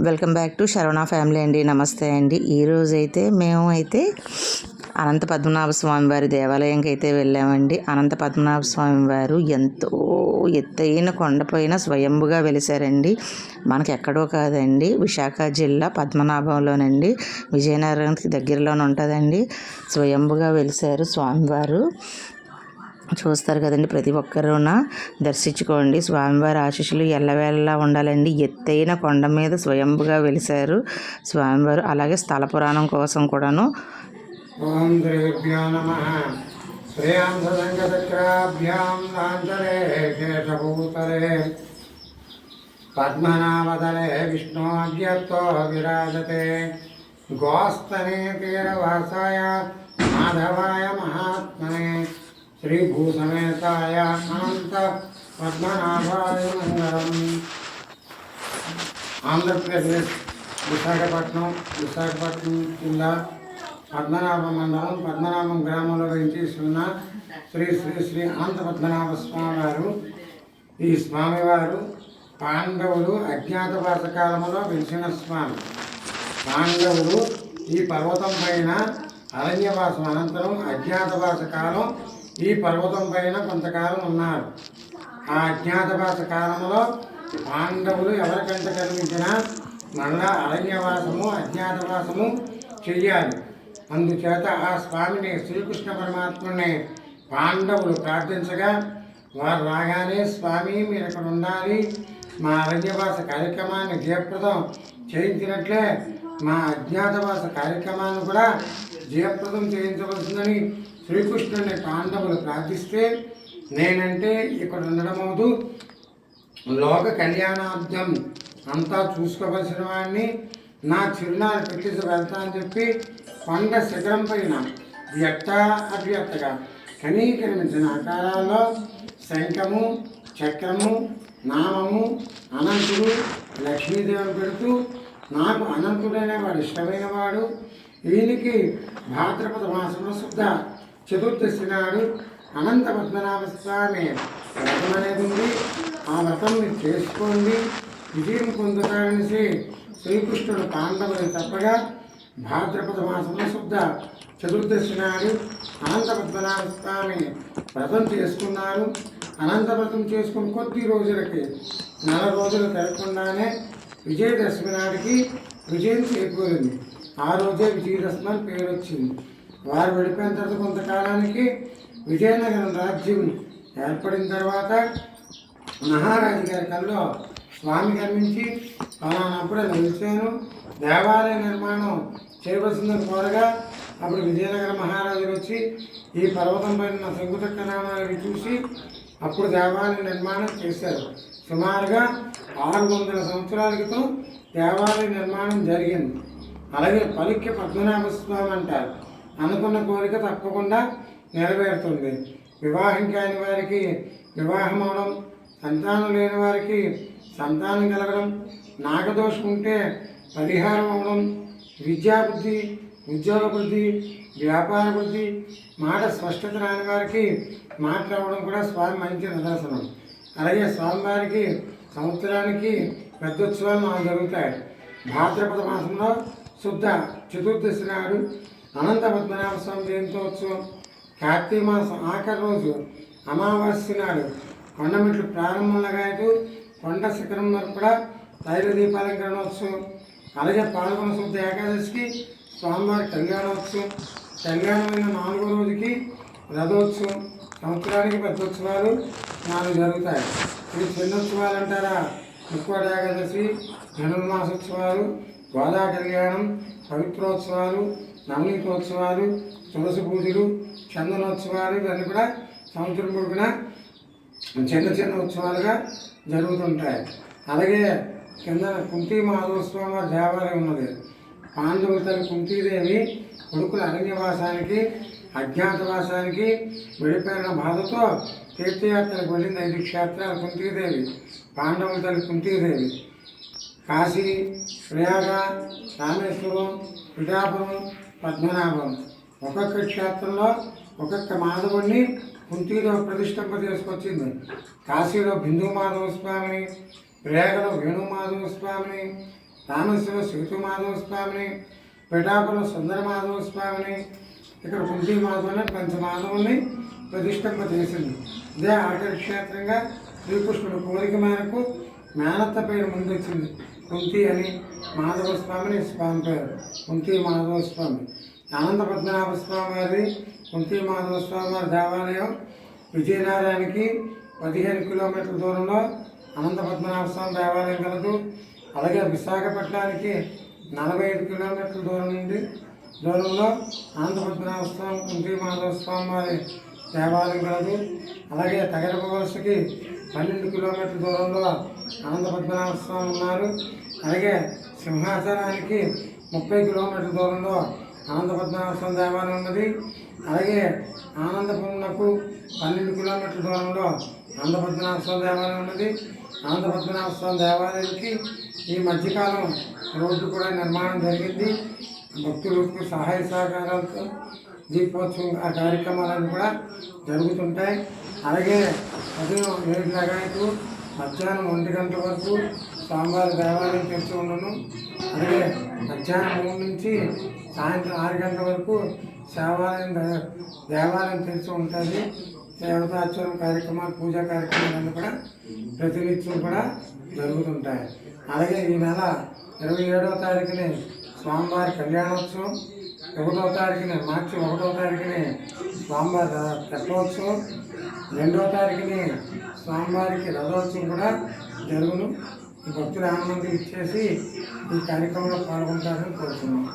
Welcome back to Saravana family అండి. నమస్తే అండి. ఈరోజు అయితే మేము అయితే అనంత పద్మనాభ స్వామి వారి దేవాలయంకి అయితే వెళ్ళామండి. అనంత పద్మనాభ స్వామి వారు ఎంతో ఎత్తైన కొండపైన స్వయంభుగా వెలిసారండి. మనకి ఎక్కడో కాదండి. విశాఖ జిల్లా పద్మనాభంలోనండి. విజయనగరానికి దగ్గరలోనే ఉంటుందండి. స్వయంభుగా వెలిసారు స్వామివారు. చూస్తారు కదండి ప్రతి ఒక్కరూన. దర్శించుకోండి. స్వామివారి ఆశీస్సులు ఎల్లవేళలా ఉండాలండి. ఎత్తైన కొండ మీద స్వయంభుగా వెలిశారు స్వామివారు. అలాగే స్థల పురాణం కోసం కూడాను. ఓం శ్రీభ్యో నమ. కేశభూతరే విరాజతే. గోస్తనే తీరవాసాయ మాధవాయ మహాత్మ శ్రీభూసమేతాయ అనంత పద్మనాభాయ మంగళం ఆంధ్రప్రదేశ్ విశాఖపట్నం విశాఖపట్నం జిల్లా పద్మనాభ మండలం పద్మనాభం గ్రామంలో వెంచేస్తున్న శ్రీ శ్రీ శ్రీ అనంత పద్మనాభ స్వామి వారు ఈ స్వామివారు పాండవులు అజ్ఞాతవాస కాలంలో వెలిసిన స్వామి. పాండవులు ఈ పర్వతం పైన అరణ్యవాసం అనంతరం అజ్ఞాతవాస కాలం ఈ పర్వతం పైన కొంతకాలం ఉన్నారు. ఆ అజ్ఞాతవాస కాలంలో పాండవులు ఎవరికంట కనిపించినా మళ్ళా అరణ్యవాసము అజ్ఞాతవాసము చెయ్యాలి. అందుచేత ఆ స్వామిని శ్రీకృష్ణ పరమాత్ముని పాండవులు ప్రార్థించగా వారు రాగానే స్వామి మీరు ఇక్కడ ఉండాలి. మా అరణ్యవాస కార్యక్రమాన్ని జయప్రదం చేయించినట్లే మా అజ్ఞాతవాస కార్యక్రమాన్ని కూడా జయప్రదం చేయించవలసిందని శ్రీకృష్ణుని పాండవులు ప్రార్థిస్తే నేనంటే ఇక్కడ ఉండడం అవుతూ లోక కళ్యాణార్థం అంతా చూసుకోవలసిన వాడిని నా చిరునాలు పెట్టేసి వెళ్తా అని చెప్పి కొండ శిఖరం పైన వ్యక్త అవ్యక్తగా కనీకరించిన ఆకారాల్లో శంఖము చక్రము నామము అనంతుడు లక్ష్మీదేవి పెడుతూ నాకు అనంతుడైన వాడు ఇష్టమైన వాడు. ఈయనకి భాద్రపద మాసంలో శుద్ధ చతుర్దశి నాడు అనంత పద్మనాభ స్వామి వ్రతం అనేది ఉంది ఆ వ్రతం మీరు చేసుకోండి. విజయం పొందుతారనేసి శ్రీకృష్ణుడు పాండవుని తప్పగా భాద్రపద మాసంలో శుద్ధ చతుర్దశి నాడు అనంత పద్మనాభ స్వామి వ్రతం చేసుకున్నారు. అనంత వ్రతం చేసుకుని కొద్ది రోజులకి నెల రోజులు తిరగకుండానే విజయదశమి నాటికి విజయం చేకూరింది. ఆ రోజే విజయదశమి అని పేరు వచ్చింది వారు వెళ్ళిపోయిన తర్వాత కొంతకాలానికి విజయనగరం రాజ్యం ఏర్పడిన తర్వాత మహారాజు గారి కల్లో స్వామి కనిపించి పలానప్పుడు నిలిచాను దేవాలయ నిర్మాణం చేయవలసిందని కోరగా అప్పుడు విజయనగర మహారాజు వచ్చి ఈ పర్వతం పైన ఉన్న శంకుచక్ర నామాలని చూసి అప్పుడు దేవాలయ నిర్మాణం చేశారు. సుమారుగా ఆరు వందల సంవత్సరాల క్రితం దేవాలయ నిర్మాణం జరిగింది. అలాగే పలిక్య పద్మనాభ స్వామి అంటారు. అనుకున్న కోరిక తప్పకుండా నెరవేరుతుంది. వివాహం కాని వారికి వివాహం అవడం సంతానం లేని వారికి సంతానం కలగడం నాగదోషం ఉంటే పరిహారం అవడం విద్యాబుద్ధి ఉద్యోగ బుద్ధి వ్యాపార బుద్ధి మాట స్పష్టత రాని వారికి మాట రావడం కూడా స్వామి మంచి నిదర్శనం. అలాగే స్వామివారికి సంవత్సరానికి పెద్దోత్సవాలు మాకు జరుగుతాయి. భాద్రపద మాసంలో శుద్ధ చతుర్దశి నాడు అనంత పద్మనాభ స్వామి జయంతోత్సవం కార్తీక మాసం ఆఖరి రోజు అమావాస్య నాడు కొండమెట్లు ప్రారంభంలో కొండ శిఖరం వరకు కూడా తైల దీపాలంకరణోత్సవం అలాగే పాల్గొన శుద్ధ ఏకాదశికి స్వామివారి కళ్యాణోత్సవం కళ్యాణమైన నాలుగో రోజుకి రథోత్సవం సంవత్సరానికి పెద్ద ఉత్సవాలు నాలుగు జరుగుతాయి. ఇవి చిన్నోత్సవాలు అంటారా? ముక్కోటి ఏకాదశి ధనుర్మాసోత్సవాలు గోదా కళ్యాణం పవిత్రోత్సవాలు నవనీతోత్సవాలు తులసి పూజలు చందనోత్సవాలు ఇవన్నీ కూడా సంవత్సరం పొడుగున చిన్న చిన్న ఉత్సవాలుగా జరుగుతుంటాయి. అలాగే కింద కుంతి మాధవస్వామి వారి దేవాలయం ఉన్నది. పాండవుల తల్లి కుంతీదేవి కొడుకుల అరణ్యవాసానికి అజ్ఞాతవాసానికి వెళ్ళిపోయిన బాధతో తీర్థయాత్రకు వెళ్ళింది ఐదు క్షేత్రాలు కుంతీదేవి పాండవుల తల్లి కుంతీదేవి. కాశీ ప్రయాగ రామేశ్వరం పిఠాపురం పద్మనాభం. ఒక్కొక్క క్షేత్రంలో ఒక్కొక్క మాధవుడిని కుంతిలో ప్రతిష్టంప చేసుకొచ్చింది. కాశీలో బిందు మాధవ స్వామిని ప్రయాగలో వేణుమాధవ స్వామిని రామేశ్వరం సీతు మాధవ స్వామిని పిఠాపురం సుందర మాధవ స్వామిని ఇక్కడ కుంటి మాధవుని పంచమాధవుని ప్రతిష్టంప చేసింది. ఇదే ఆఖరి క్షేత్రంగా శ్రీకృష్ణుడు కోరిక మేరకు మేనత్త పేరు ముందు వచ్చింది కుంతి అని మాధవ స్వామిని స్వామి పేరు. కుంతి మాధవ స్వామి ఆనంద పద్మనాభ స్వామి వారి కుంతి మాధవ స్వామి వారి దేవాలయం విజయనగరానికి పదిహేను కిలోమీటర్ల దూరంలో అనంత పద్మనాభ స్వామి దేవాలయం కలదు. అలాగే విశాఖపట్నానికి నలభై ఐదు కిలోమీటర్ల దూరం నుండి దూరంలో అనంత పద్మనాభ స్వామి కుంటి మాధవ స్వామి వారి దేవాలయం కలదు. అలాగే తగరపు వలసకి పన్నెండు కిలోమీటర్ల దూరంలో అనంత పద్మనాభ స్వామి ఉన్నారు. అలాగే సింహాసనానికి ముప్పై కిలోమీటర్ల దూరంలో అనంత పద్మనాభ స్వామి దేవాలయం ఉన్నది. అలాగే ఆనందపురంకు పన్నెండు కిలోమీటర్ల దూరంలో ఆనంద పద్మనాభ స్వామి దేవాలయం ఉన్నది. ఆనంద పద్మనాభ స్వామి దేవాలయానికి ఈ మధ్యకాలం రోడ్డు కూడా నిర్మాణం జరిగింది. భక్తులకు సహాయ సహకారాలతో దీపోత్సవం ఆ కార్యక్రమాలన్నీ కూడా జరుగుతుంటాయి. అలాగే ఉదయం ఏడు లగాయకు మధ్యాహ్నం ఒంటి గంటల వరకు స్వామివారి దేవాలయం తెరిచి ఉండను. అలాగే మధ్యాహ్నం మూడు నుంచి సాయంత్రం ఆరు గంటల వరకు సేవాలయం దేవాలయం తెరిచి ఉంటుంది. దేవతాచరణ కార్యక్రమాలు పూజా కార్యక్రమాలన్నీ కూడా ప్రతినిత్యం కూడా జరుగుతుంటాయి. అలాగే ఈ నెల ఇరవై ఏడవ తారీఖుని స్వామివారి కళ్యాణోత్సవం ఒకటో తారీఖుని మార్చి ఒకటో తారీఖుని స్వామివారి ర- రెండవ తారీఖుని స్వామివారికి రథోత్సవం కూడా జరుగును. ఈ భక్తులు ఆనందం ఇచ్చేసి ఈ కార్యక్రమంలో పాల్గొంటారని కోరుతున్నాను